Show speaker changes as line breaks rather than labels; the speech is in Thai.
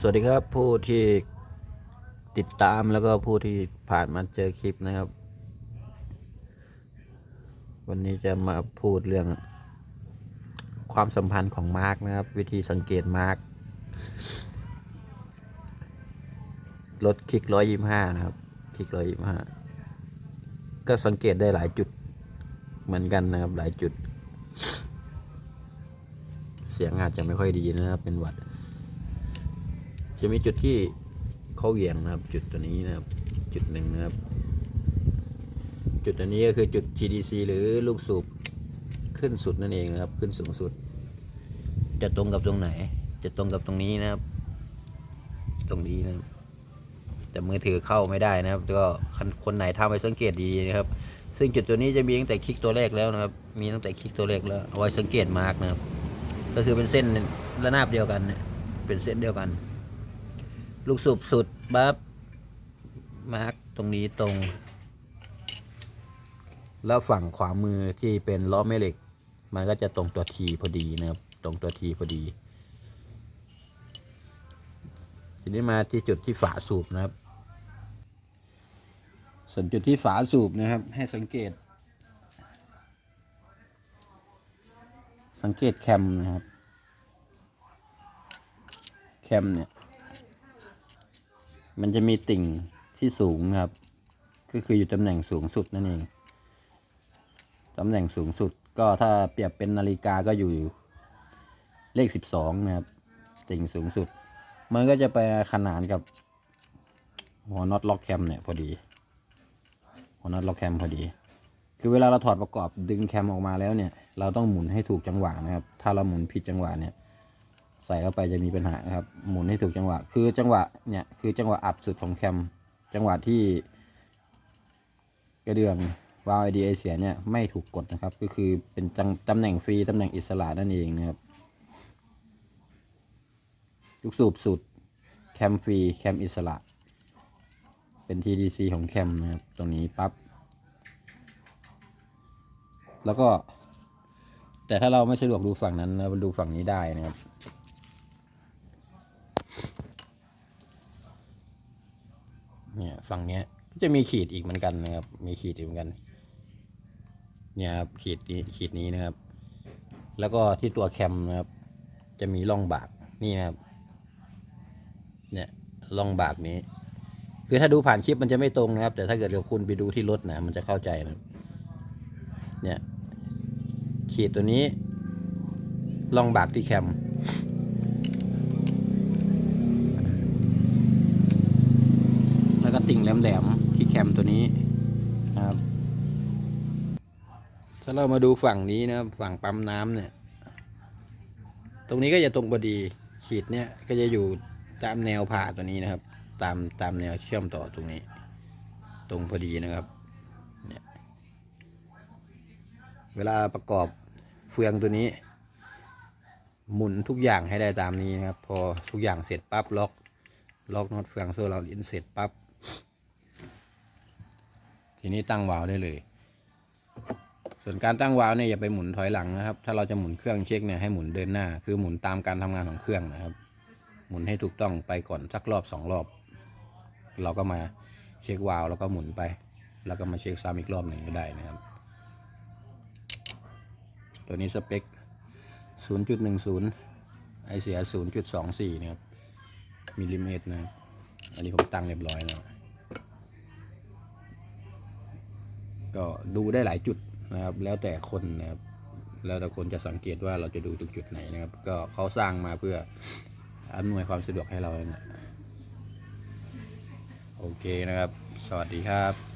สวัสดีครับผู้ที่ติดตามแล้วก็ผู้ที่ผ่านมาเจอคลิปนะครับ วันนี้จะมาพูดเรื่อง ความสัมพันธ์ของมาร์กนะครับ วิธีสังเกตมาร์กรถคลิกร้อยยี่ห้านะครับคลิกร้อยยี่ห้าก็สังเกตได้หลายจุดเหมือนกันนะครับหลายจุด เสียงอาจจะไม่ค่อยดีนะครับเป็นหวัด จะมีจุดที่เขาเหวี่ยงนะครับ จุดตัวนี้นะครับ จุดหนึ่งนะครับ จุดตัวนี้ก็คือจุด GDC หรือลูกสูบขึ้นสุดนั่นเองนะครับ ขึ้นสูงสุด จะตรงกับตรงไหน จะตรงกับตรงนี้นะครับ ตรงนี้นะครับแต่มือถือเข้าไม่ได้นะครับ ก็คนคนไหนทำไปสังเกตดีนะครับ ซึ่งจุดตัวนี้จะมีตั้งแต่คลิกตัวแรกแล้วนะครับ มีตั้งแต่คลิกตัวแรกแล้วเอาไว้สังเกตมาร์กนะครับ ก็คือเป็นเส้นระนาบเดียวกันเนี่ยเป็นเส้นเดียวกัน ลูกสูบสุดบับมาร์กตรงนี้ตรง แล้วฝั่งขวามือที่เป็นล้อแม่เหล็ก มันก็จะตรงตัวทีพอดีนะครับ ตรงตัวทีพอดี ทีนี้มาที่จุดที่ฝาสูบนะครับ ส่วนจุดที่ฝาสูบนะครับ ให้สังเกต สังเกตแคมนะครับ แคมเนี่ย มันจะมีติ่งที่สูงครับ ก็คืออยู่ตำแหน่งสูงสุดนั่นเอง ตำแหน่งสูงสุดก็ถ้าเปรียบเป็นนาฬิกาก็อยู่เลขสิบสองนะครับ ติ่งสูงสุด มันก็จะไปขนานกับหัวน็อตล็อกแคมเนี่ยพอดี หัวน็อตล็อกแคมพอดี คือเวลาเราถอดประกอบดึงแคมออกมาแล้วเนี่ย เราต้องหมุนให้ถูกจังหวะนะครับ ถ้าเราหมุนผิดจังหวะเนี่ย ใส่เข้าไปจะมีปัญหานะครับ หมุนให้ถูกจังหวะ คือจังหวะเนี่ยคือจังหวะอัดสุดของแคม จังหวะที่กระเดื่องวาล์วไอเดียเสียเนี่ยไม่ถูกกดนะครับ ก็คือเป็นตำตำแหน่งฟรีตำแหน่งอิสระนั่นเองนะครับลูกสูบสุดแคมฟรีแคมอิสระ เป็น TDC ของแคมนะครับ ตรงนี้ปั๊บแล้วก็ แต่ถ้าเราไม่สะดวกดูฝั่งนั้นเราดูฝั่งนี้ได้นะครับ เนี่ยฝั่งเนี้ยก็จะมีขีดอีกเหมือนกันนะครับ มีขีดอีกเหมือนกัน เนี่ยครับขีดนี้ขีดนี้นะครับ แล้วก็ที่ตัวแคมนะครับ จะมีร่องบากนี่นะครับ เนี่ยร่องบากนี้ คือถ้าดูผ่านคลิปมันจะไม่ตรงนะครับ แต่ถ้าเกิดเราคุณไปดูที่รถนะมันจะเข้าใจนะเนี่ย ขีดตัวนี้ร่องบากที่แคม แล้วก็ติ่งแหลมๆที่แคมตัวนี้นะครับถ้าเรามาดูฝั่งนี้นะฝั่งปั๊มน้ำเนี่ย ตรงนี้ก็จะตรงพอดีขีดเนี่ยก็จะอยู่ตามแนวผ่าตัวนี้นะครับ ตามตามแนวเชื่อมต่อตรงนี้ ตรงพอดีนะครับเนี่ยเวลาประกอบเฟืองตัวนี้ หมุนทุกอย่างให้ได้ตามนี้นะครับ พอทุกอย่างเสร็จปั๊บล็อกล็อกน็อตเฟืองโซ่เราลิ้นเสร็จปั๊บ ทีนี้ตั้งวาล์วได้เลย ส่วนการตั้งวาล์วเนี่ยอย่าไปหมุนถอยหลังนะครับ ถ้าเราจะหมุนเครื่องเช็คเนี่ยให้หมุนเดินหน้า คือหมุนตามการทำงานของเครื่องนะครับ หมุนให้ถูกต้องไปก่อนสักรอบสองรอบ เราก็มาเช็ควาล์วแล้วก็หมุนไป แล้วก็มาเช็คซ้ำอีกรอบหนึ่งก็ได้นะครับ ตัวนี้สเปค 0.10 ไอเสีย 0.24 นะครับมิลลิเมตรนะครับอันนี้ผมตั้งเรียบร้อยแล้ว ก็ดูได้หลายจุดนะครับ แล้วแต่คนนะครับแล้วแต่คนจะสังเกตว่าเราจะดูตรงจุดไหนนะครับ ก็เขาสร้างมาเพื่ออำนวยความสะดวกให้เรานะโอเคนะครับ สวัสดีครับ